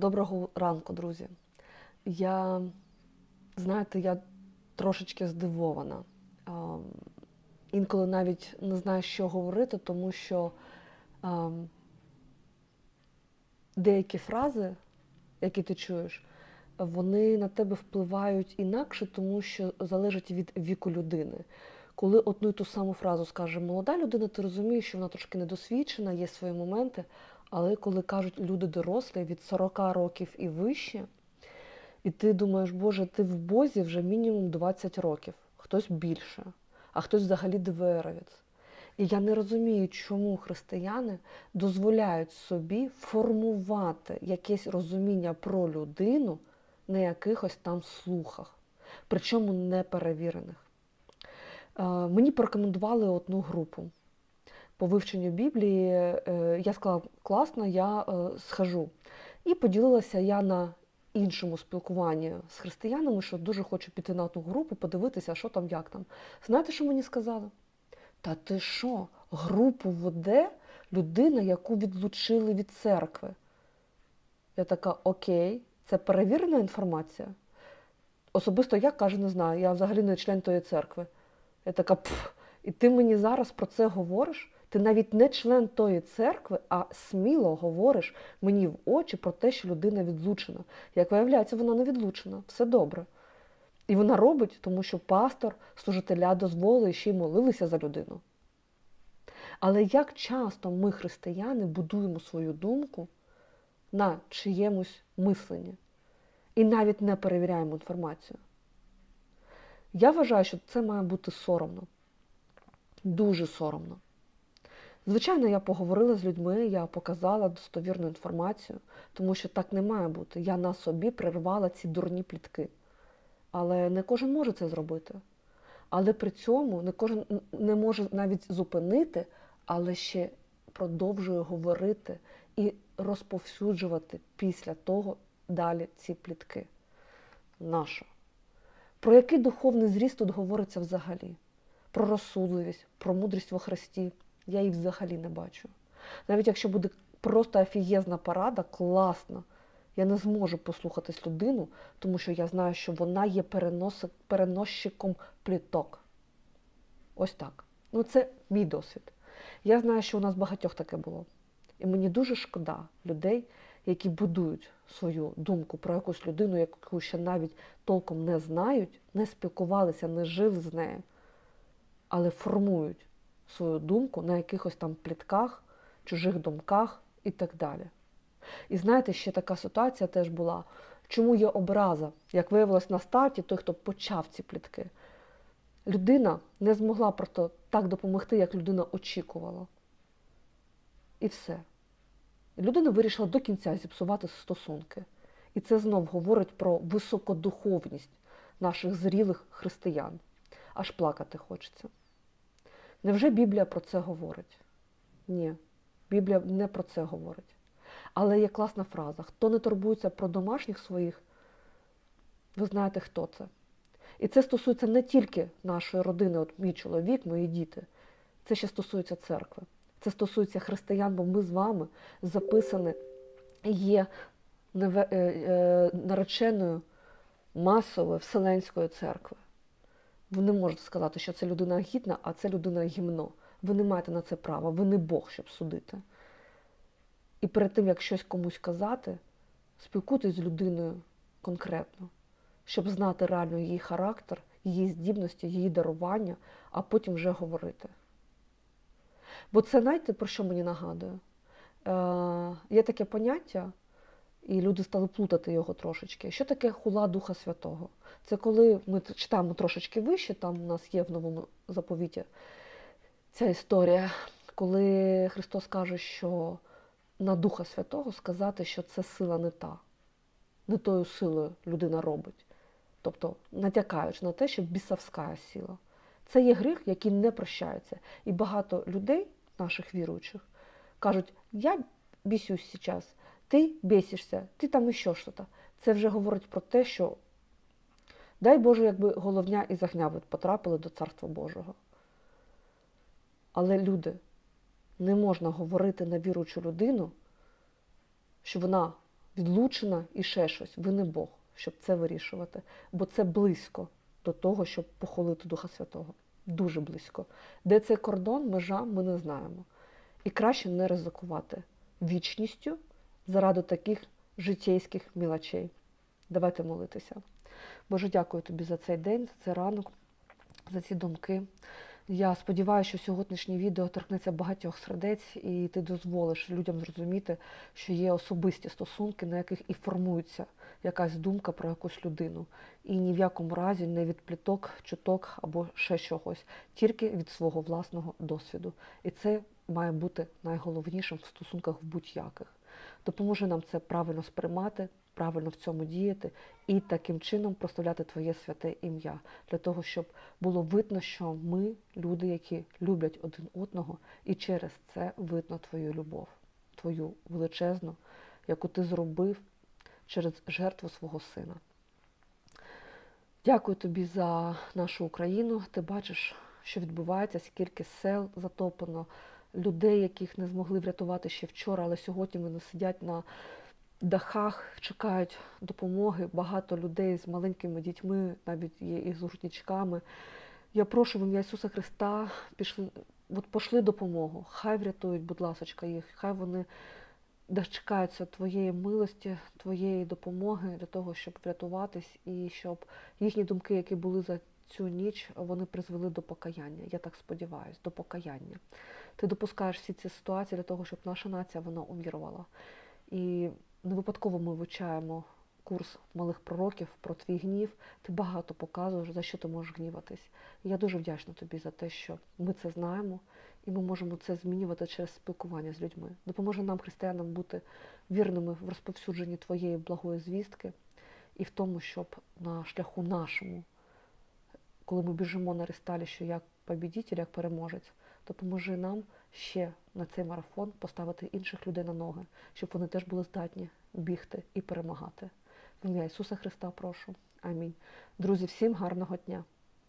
Доброго ранку, друзі. Я, знаєте, я трошечки здивована. А, Інколи навіть не знаю, що говорити, тому що а, деякі фрази, які ти чуєш, вони на тебе впливають інакше, тому що залежить від віку людини. Коли одну і ту саму фразу скаже молода людина, ти розумієш, що вона трошки недосвідчена, є свої моменти. Але коли кажуть люди дорослі від 40 років і вище, і ти думаєш, Боже, ти в Бозі вже мінімум 20 років, хтось більше, а хтось взагалі ДВРовець. І я не розумію, чому християни дозволяють собі формувати якесь розуміння про людину на якихось там слухах, причому неперевірених. Е, Мені порекомендували одну групу по вивченню Біблії. Е, Я сказала, класно, я е, схожу. І поділилася я на іншому спілкуванні з християнами, що дуже хочу піти на ту групу, подивитися, що там, як там. Знаєте, що мені сказали? Та ти що, групу веде людина, яку відлучили від церкви? Я така, окей, це перевірена інформація. Особисто я каже, не знаю, я взагалі не член тої церкви. Я така, пф, і ти мені зараз про це говориш? Ти навіть не член тої церкви, а сміло говориш мені в очі про те, що людина відлучена. Як виявляється, вона не відлучена, все добре. І вона робить, тому що пастор, служителя дозволили ще й молилися за людину. Але як часто ми, християни, будуємо свою думку на чиємусь мисленні і навіть не перевіряємо інформацію? Я вважаю, що це має бути соромно. Дуже соромно. Звичайно, я поговорила з людьми, я показала достовірну інформацію, тому що так не має бути. Я на собі прервала ці дурні плітки. Але не кожен може це зробити. Але при цьому не кожен не може навіть зупинити, але ще продовжує говорити і розповсюджувати після того далі ці плітки. Нащо? Про який духовний зріст тут говориться взагалі? Про розсудливість, про мудрість во Христі. Я її взагалі не бачу. Навіть якщо буде просто офігезна порада, класно, я не зможу послухатись людину, тому що я знаю, що вона є переносик, переносчиком пліток. Ось так. Ну, це мій досвід. Я знаю, що у нас багатьох таке було. І мені дуже шкода людей, які будують свою думку про якусь людину, яку ще навіть толком не знають, не спілкувалися, не жили з нею, але формують свою думку на якихось там плітках, чужих думках і так далі. І знаєте, ще така ситуація теж була. Чому є образа? Як виявилось на старті, той, хто почав ці плітки. Людина не змогла просто так допомогти, як людина очікувала. І все. Людина вирішила до кінця зіпсувати стосунки. І це знов говорить про високодуховність наших зрілих християн. Аж плакати хочеться. Невже Біблія про це говорить? Ні, Біблія не про це говорить. Але є класна фраза: хто не турбується про домашніх своїх, ви знаєте, хто це. І це стосується не тільки нашої родини, от мій чоловік, мої діти. Це ще стосується церкви. Це стосується християн, бо ми з вами записані є е, е, нареченою масової Вселенської церкви. Ви не можете сказати, що це людина гідна, а це людина гімно. Ви не маєте на це права, ви не Бог, щоб судити. І перед тим, як щось комусь казати, спілкуйтесь з людиною конкретно, щоб знати реально її характер, її здібності, її дарування, а потім вже говорити. Бо це, знаєте, про що мені нагадує? Е, є таке поняття, і люди стали плутати його трошечки. Що таке хула Духа Святого? Це коли ми читаємо трошечки вище, там у нас є в новому заповіті ця історія, коли Христос каже, що на Духа Святого сказати, що це сила не та, не тою силою людина робить. Тобто натякаючи на те, що бісовська сила. Це є гріх, який не прощається. І багато людей, наших віруючих, кажуть, я бісюсь зараз, ти бісишся, ти там іще щось. Це вже говорить про те, що дай Боже, якби головня і загняви потрапили до Царства Божого. Але люди, не можна говорити на віруючу людину, що вона відлучена і ще щось. Ви не Бог, щоб це вирішувати. Бо це близько до того, щоб похвалити Духа Святого. Дуже близько. Де цей кордон, межа, ми не знаємо. І краще не ризикувати вічністю заради таких життєйських мілочей. Давайте молитися. Боже, дякую тобі за цей день, за цей ранок, за ці думки. Я сподіваюся, що сьогоднішнє відео торкнеться багатьох сердець, і ти дозволиш людям зрозуміти, що є особисті стосунки, на яких і формується якась думка про якусь людину. І ні в якому разі не від пліток, чуток або ще чогось, тільки від свого власного досвіду. І це має бути найголовнішим в стосунках в будь-яких. Допоможи нам це правильно сприймати, правильно в цьому діяти і таким чином прославляти Твоє святе ім'я, для того, щоб було видно, що ми люди, які люблять один одного, і через це видно Твою любов, Твою величезну, яку ти зробив через жертву свого сина. Дякую тобі за нашу Україну. Ти бачиш, що відбувається, скільки сел затоплено, людей, яких не змогли врятувати ще вчора, але сьогодні вони сидять на дахах, чекають допомоги. Багато людей з маленькими дітьми, навіть є і з грудничками. Я прошу в ім'я Ісуса Христа, пішли, от пошли допомогу. Хай врятують, будь ласка, їх, хай вони дочекаються твоєї милості, твоєї допомоги для того, щоб врятуватись, і щоб їхні думки, які були за цю ніч, вони призвели до покаяння. Я так сподіваюся, до покаяння. Ти допускаєш всі ці ситуації для того, щоб наша нація вона умірувала. І не випадково ми вивчаємо курс малих пророків про твій гнів. Ти багато показуєш, за що ти можеш гніватись. І я дуже вдячна тобі за те, що ми це знаємо, і ми можемо це змінювати через спілкування з людьми. Допоможе нам, християнам, бути вірними в розповсюдженні твоєї благої звістки і в тому, щоб на шляху нашому, коли ми біжимо на ресталіщу як побідітель, як переможець, допоможи нам ще на цей марафон поставити інших людей на ноги, щоб вони теж були здатні бігти і перемагати. В ім'я Ісуса Христа прошу. Амінь. Друзі, всім гарного дня!